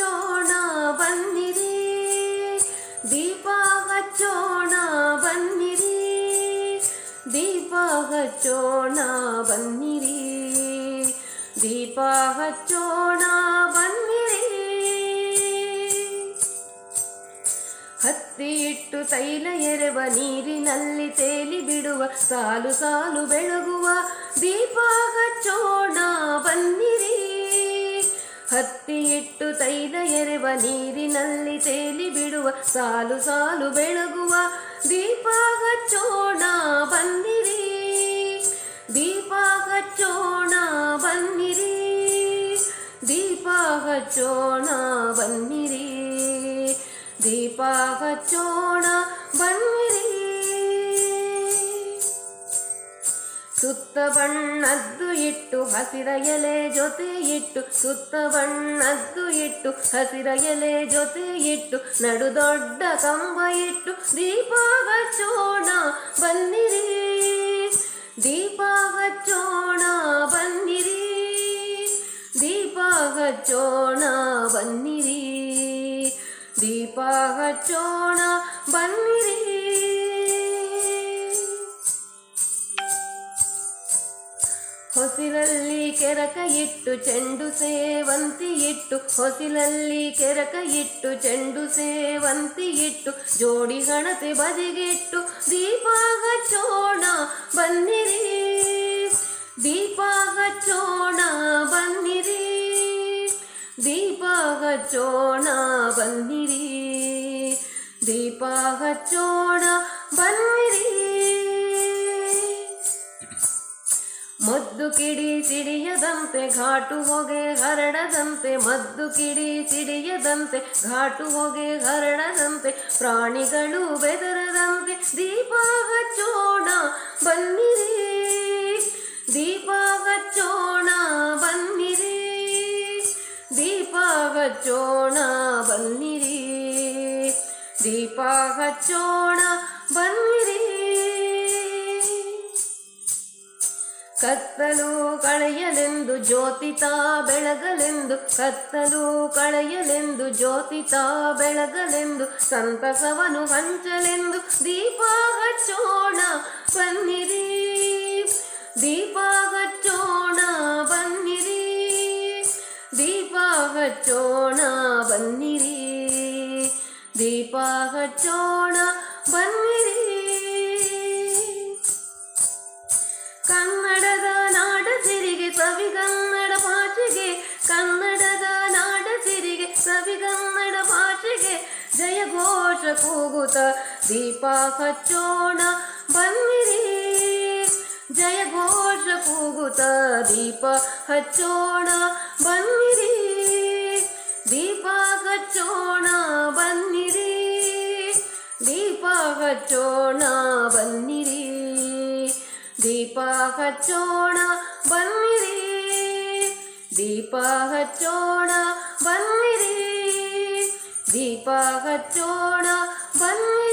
ಹಚ್ಚೋಣ ಬನ್ನಿರಿ. ದೀಪ ಹಚ್ಚೋಣ ಬನ್ನಿರಿ. ದೀಪ ಹಚ್ಚೋಣ ಬನ್ನಿರಿ. ದೀಪ ಹಚ್ಚೋಣ ಬನ್ನಿರಿ. ಹತ್ತಿ ಇಟ್ಟು ತೈಲ ಎರೆವ ನೀರಿನಲ್ಲಿ ತೇಲಿ ಬಿಡುವ, ಸಾಲು ಸಾಲು ಬೆಳಗುವ ದೀಪ ಹಚ್ಚೋಣ ಬನ್ನಿರಿ. ಹತ್ತಿ ಇಟ್ಟು ತೈದ ಎರೆವ ನೀರಿನಲ್ಲಿ ತೇಲಿ ಬಿಡುವ ಸಾಲು ಸಾಲು ಬೆಳಗುವ ದೀಪ ಹಚ್ಚೋಣ ಬನ್ನಿರಿ. ದೀಪ ಹಚ್ಚೋಣ ಬನ್ನಿರಿ. ದೀಪ ಹಚ್ಚೋಣ ಬನ್ನಿರಿ. ದೀಪ ಹಚ್ಚೋಣ ಬನ್ನಿರಿ. ಸುತ್ತ ಬಣ್ಣದ್ದು ಇಟ್ಟು ಹಸಿರ ಎಲೆ ಜೊತೆ ಇಟ್ಟು, ಸುತ್ತ ಬಣ್ಣದ್ದು ಇಟ್ಟು ಹಸಿರ ಎಲೆ ಜೊತೆ ಇಟ್ಟು, ನಡು ದೊಡ್ಡ ಕಂಬ ಇಟ್ಟು ದೀಪ ಹಚ್ಚೋಣ ಬನ್ನಿರಿ ದೀಪ ಹಚ್ಚೋಣ ಬನ್ನಿರಿ ದೀಪ ಹಚ್ಚೋಣ ಬನ್ನಿರಿ ದೀಪ ಹಚ್ಚೋಣ ಬನ್ನಿರಿ ಹೊಸಿಲಲ್ಲಿ ಕೆರಕ ಇಟ್ಟು ಚೆಂಡು ಸೇವಂತಿ ಇಟ್ಟು, ಹೊಸಿಲಲ್ಲಿ ಕೆರಕ ಇಟ್ಟು ಚೆಂಡು ಸೇವಂತಿ ಇಟ್ಟು, ಜೋಡಿ ಹಣತೆ ಬದಿಗಿಟ್ಟು ದೀಪ ಹಚ್ಚೋಣ ಬನ್ನಿರಿ ದೀಪ ಹಚ್ಚೋಣ ಬನ್ನಿರಿ ದೀಪ ಹಚ್ಚೋಣ ಬನ್ನಿರಿ ದೀಪ ಹಚ್ಚೋಣ ಬನ್ನಿರಿ. ಮದ್ದು ಕಿಡಿ ಸಿಡಿಯದಂತೆ ಘಾಟು ಹೊಗೆ ಹರಡದಂತೆ, ಮದ್ದು ಕಿಡಿ ಸಿಡಿಯದಂತೆ ಘಾಟು ಹೊಗೆ ಹರಡದಂತೆ, ಪ್ರಾಣಿಗಳು ಬೆದರದಂತೆ ದೀಪ ಹಚ್ಚೋಣ ಬನ್ನಿರಿ ದೀಪ ಹಚ್ಚೋಣ ಬನ್ನಿರಿ ದೀಪ ಹಚ್ಚೋಣ ಬನ್ನಿರಿ ದೀಪ ಹಚ್ಚೋಣ ಬನ್ನಿರಿ ಕತ್ತಲು ಕಳೆಯಲೆಂದು ಜ್ಯೋತಿತಾ ಬೆಳಗಲೆಂದು, ಕತ್ತಲು ಕಳೆಯಲೆಂದು ಜ್ಯೋತಿತಾ ಬೆಳಗಲೆಂದು, ಸಂತಸವನು ಹಂಚಲೆಂದು ದೀಪ ಹಚ್ಚೋಣ ಬನ್ನಿರಿ, ದೀಪ ಹಚ್ಚೋಣ ಬನ್ನಿರಿ, ದೀಪ ಹಚ್ಚೋಣ ಬನ್ನಿರಿ, ದೀಪ ಹಚ್ಚೋಣ ಬನ್ನಿರಿ. ಜಯ ಘೋಷ ಕೂಗುತ್ತ ದೀಪ ಹಚ್ಚೋಣ ಬನ್ನಿರಿ ಜಯ ಘೋಷ ಕೂಗುತ್ತ ದೀಪ ಹಚ್ಚೋಣ ಬನ್ನಿರಿ ದೀಪ ಹಚ್ಚೋಣ ಬನ್ನಿರಿ ದೀಪ ಹಚ್ಚೋಣ ಬನ್ನಿರಿ ದೀಪ ಹಚ್ಚೋಣ ಬನ್ನಿರಿ ದೀಪ ಹಚ್ಚೋಣ ಬನ್ನಿರಿ ದೀಪ ಹಚ್ಚೋಣ ಬನ್ನಿರಿ